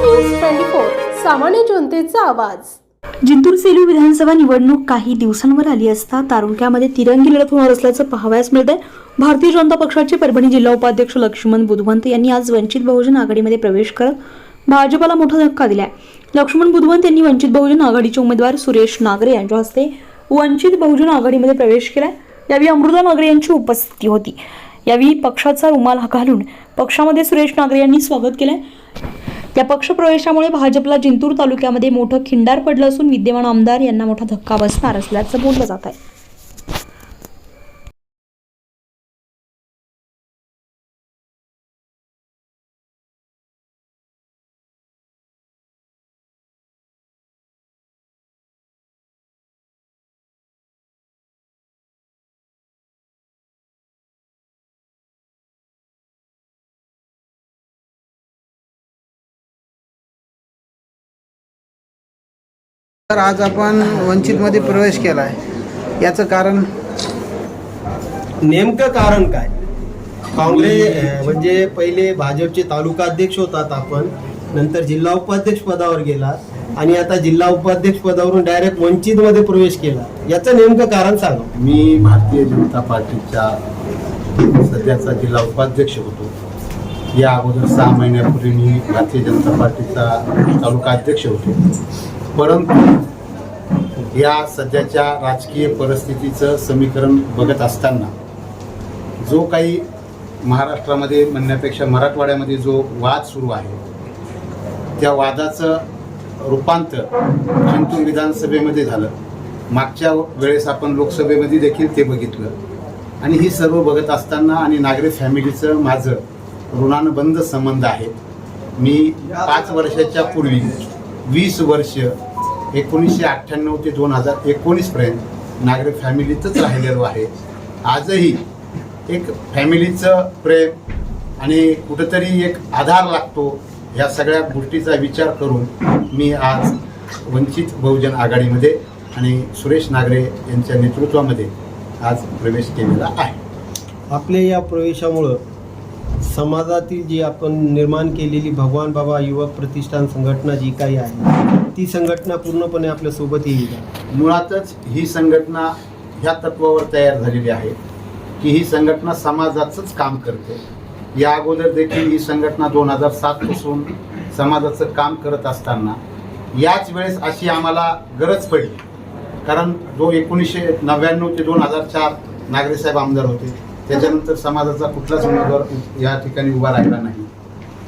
News twenty four सामान्य जनतेचा आवाज. जिंतूर सेलू विधानसभा निवडणूक काही दिवसांवर आली असता तारुंक्यामध्ये तिरंगी लढत होणार असल्याचं पाहावयास मिळत आहे भारतीय जनता पक्षाचे परभणी जिल्हा उपाध्यक्ष लक्ष्मण बुधवंत यांनी आज वंचित बहुजन आघाडीमध्ये प्रवेश करत भाजपाला मोठा धक्का दिलाय. लक्ष्मण बुधवंत यांनी वंचित बहुजन आघाडीचे उमेदवार सुरेश नागरे यांच्या हस्ते वंचित बहुजन आघाडीमध्ये प्रवेश केलाय. यावेळी अमृता नागरे यांची उपस्थिती होती. यावेळी पक्षाचा रुमाल घालून पक्षामध्ये सुरेश नागरे यांनी स्वागत केलंय. या पक्षप्रवेशामुळे भाजपला जिंतूर तालुक्यामध्ये मोठं खिंडार पडलं असून विद्यमान आमदार यांना मोठा धक्का बसणार असल्याचं बोललं जात आहे. तर आज आपण वंचितमध्ये प्रवेश केला आहे याचं कारण? नेमकं कारण काय? काँग्रेस म्हणजे पहिले भाजपचे तालुका अध्यक्ष होतात आपण नंतर जिल्हा उपाध्यक्ष पदावर गेला आणि आता जिल्हा उपाध्यक्ष पदावरून डायरेक्ट वंचित मध्ये प्रवेश केला. याचं नेमकं कारण सांगा. मी भारतीय जनता पार्टीच्या सध्याचा जिल्हा उपाध्यक्ष होतो. या अगोदर सहा महिन्यापूर्वी मी भारतीय जनता पार्टीचा तालुका अध्यक्ष होतो. परंतु या सध्याच्या राजकीय परिस्थितीचं समीकरण बघत असताना जो काही महाराष्ट्रामध्ये म्हणण्यापेक्षा मराठवाड्यामध्ये जो वाद सुरू आहे त्या वादाचं रूपांतर जिंतूर विधानसभेमध्ये झालं. मागच्या वेळेस आपण लोकसभेमध्ये देखील ते बघितलं. आणि ही सर्व बघत असताना आणि नागरे फॅमिलीचं माझं ऋणानुबंध संबंध आहे मी पाच वर्षाच्या पूर्वी वीस वर्ष एकोणीसशे अठ्ठ्याण्णव ते दोन हजार एकोणीसपर्यंत नागरे फॅमिलीतच राहिलेलो आहे. आजही एक फॅमिलीचं प्रेम आणि कुठंतरी एक आधार लागतो ह्या सगळ्या गोष्टीचा विचार करून मी आज वंचित बहुजन आघाडीमध्ये आणि सुरेश नागरे यांच्या नेतृत्वामध्ये आज प्रवेश केलेला आहे. आपल्या या प्रवेशामुळं समाजातील जी आपण निर्माण केलेली भगवान बाबा युवक प्रतिष्ठान संघटना जी काही आहे ती संघटना पूर्णपणे आपल्यासोबत येईल मुळातच ही संघटना ह्या तत्वावर तयार झालेली आहे की ही संघटना समाजाचंच काम करते. या अगोदर देखील ही संघटना दोन हजार सात पासून समाजाचं काम करत असताना याच वेळेस अशी आम्हाला गरज पडली. कारण जो एकोणीसशे नव्याण्णव ते दोन हजार चार नागरेसाहेब आमदार होते त्याच्यानंतर समाजाचा कुठलाच उमेदवार या ठिकाणी उभा राहिला नाही.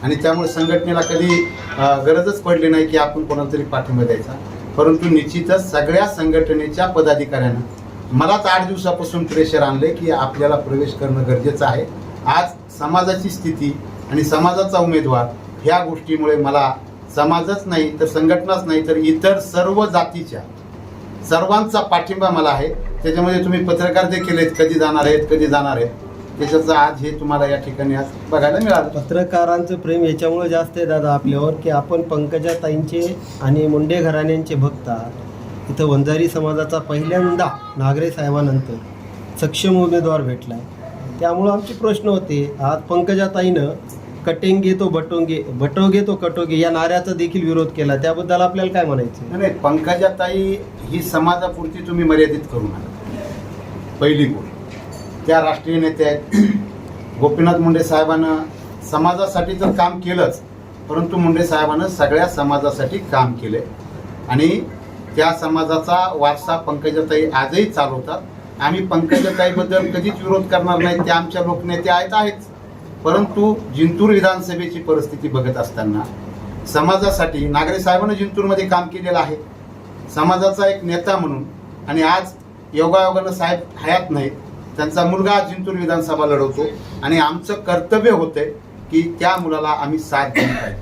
आणि त्यामुळे संघटनेला कधी गरजच पडली नाही की आपण कोणाला तरी पाठिंबा द्यायचा. परंतु निश्चितच सगळ्या संघटनेच्या पदाधिकाऱ्यांना मलाच आठ दिवसापासून प्रेशर आणले की आपल्याला प्रवेश करणं गरजेचं आहे. आज समाजाची स्थिती आणि समाजाचा उमेदवार ह्या गोष्टीमुळे मला समाजच नाही तर संघटनाच नाही तर इतर सर्व जातीच्या सर्वांचा पाठिंबा मला आहे. त्याच्यामध्ये तुम्ही पत्रकार देखील आहेत कधी जाणार आहेत कधी जाणार आहेत. त्याच्याचं आज हे तुम्हाला या ठिकाणी आज बघायला मिळालं. पत्रकारांचं प्रेम याच्यामुळे जास्त आहे दादा आपल्यावर की आपण पंकजा ताईंचे आणि मुंडे घराण्यांचे भक्त आहात इथं वंजारी समाजाचा पहिल्यांदा नागरे साहेबानंतर सक्षम उमेदवार भेटला आहे त्यामुळं आमचे प्रश्न होते आज पंकजा ताईनं कटेंगे तो बटोंगे बटोगे तो कटोगे या नाऱ्याचा देखील विरोध केला. त्याबद्दल आपल्याला काय म्हणायचं नाही, नाही पंकजाताई ही समाजापुरती तुम्ही मर्यादित करू नका. पहिली गोष्ट त्या राष्ट्रीय नेते आहेत. गोपीनाथ मुंडे साहेबांना समाजासाठी तर काम केलंच परंतु मुंडे साहेबानं सगळ्या समाजासाठी काम केले. आणि त्या समाजाचा वारसा पंकजाताई आजही चालवतात. आम्ही पंकजाताईबद्दल कधीच विरोध करणार नाही त्या आमच्या लोकनेते आहेत आहेच. परंतु जिंतूर विधानसभेची परिस्थिती बघत असताना समाजासाठी नागरे साहेबानं जिंतूरमध्ये काम केलेलं आहे. समाजाचा एक नेता म्हणून आणि आज योगायोगानं साहेब हयात नाहीत. त्यांचा मुलगा जिंतूर विधानसभा लढवतो आणि आमचं कर्तव्य होतंय की त्या मुलाला आम्ही साथ दिली पाहिजे.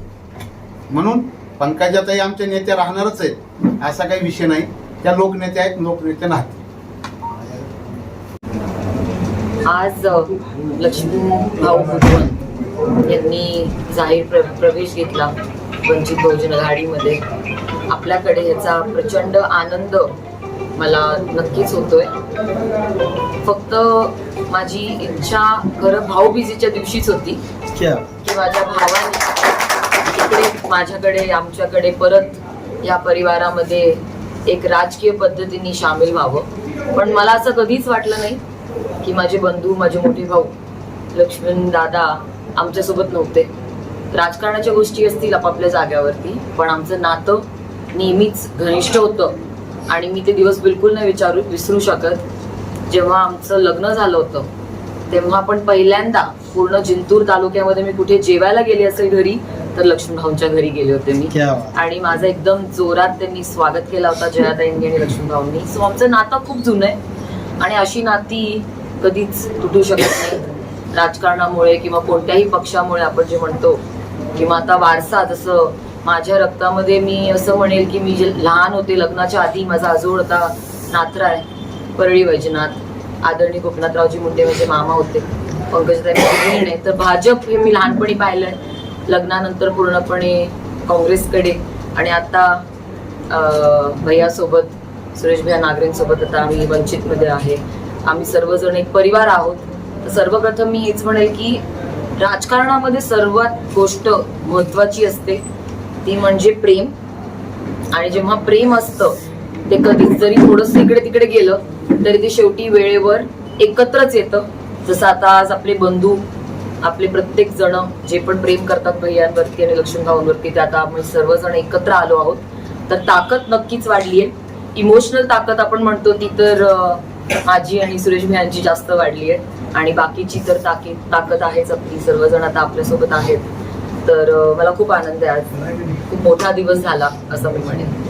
म्हणून पंकजाताई आमचे नेते राहणारच आहेत असा काही विषय नाही. त्या लोकनेते आहेत लोकनेते नाहीत. आज अ, लक्ष्मी भाऊ यांनी जाहीर प्र प्रवेश घेतला वंचित बहुजन आघाडीमध्ये. आपल्याकडे याचा प्रचंड आनंद मला नक्कीच होतोय. फक्त माझी इच्छा खरं भाऊबीजेच्या दिवशीच होती. की माझ्या भावाने इकडे माझ्याकडे आमच्याकडे परत या परिवारामध्ये एक राजकीय पद्धतीने सामील व्हावं. पण मला असं कधीच वाटलं नाही की माझे बंधू माझे मोठे भाऊ लक्ष्मण दादा आमच्यासोबत नव्हते. राजकारणाच्या गोष्टी असतील आपापल्या जाग्यावरती पण आमचं नातं नेहमीच घनिष्ठ होतं. आणि मी ते दिवस बिलकुल नाही विचारू विसरू शकत. जेव्हा आमचं लग्न झालं होतं तेव्हा आपण पहिल्यांदा पूर्ण जिंतूर तालुक्यामध्ये मी कुठे जेवायला गेले असेल घरी तर लक्ष्मण भाऊंच्या घरी गेले होते मी. आणि माझं एकदम जोरात त्यांनी स्वागत केला होता जयाताईंनी आणि लक्ष्मण भाऊंनी. सो आमचं नातं खूप जुनं आहे. आणि अशी नाती कधीच तुटू शकत नाही. राजकारणामुळे किंवा कोणत्याही पक्षामुळे आपण जे म्हणतो किंवा आता वारसा जसं माझ्या रक्तामध्ये मी असं म्हणेल की मी जे लहान होते लग्नाच्या आधी माझा आजोळ होता आहे परळी वैजनाथ आदरणीय गोपनाथरावजी मुंडे म्हणजे मामा होते पंकजताई बहीण आहे. तर भाजप हे मी लहानपणी पाहिलंय. लग्नानंतर पूर्णपणे काँग्रेसकडे आणि आता भैयासोबत सुरेश भैया नागरेंसोबत आता आम्ही वंचितमध्ये आहे. आम्ही सर्वजण एक परिवार आहोत. तर सर्वप्रथम मी हेच म्हणेल की राजकारणामध्ये सर्वात गोष्ट महत्वाची असते. ती म्हणजे प्रेम. आणि जेव्हा प्रेम असतं ते कधीच जरी थोडस इकडे तिकडे गेलं तरी ते शेवटी वेळेवर एकत्रच येतं. जसं आता आज आपले बंधू आपले प्रत्येक जण जे पण प्रेम करतात भैयांवरती आणि लक्ष्मण ते आता आम्ही सर्वजण एकत्र आलो आहोत. तर ताकद नक्कीच वाढली आहे. इमोशनल ताकद आपण म्हणतो ती तर माझी आणि सुरेश भैयांची जास्त वाढली आहे. आणि बाकीची तर ताकीद ताकद आहेच आपली. सर्वजण आता आपल्यासोबत आहेत. तर मला खूप आनंद आहे आज. खूप मोठा दिवस झाला असं मी म्हणेन.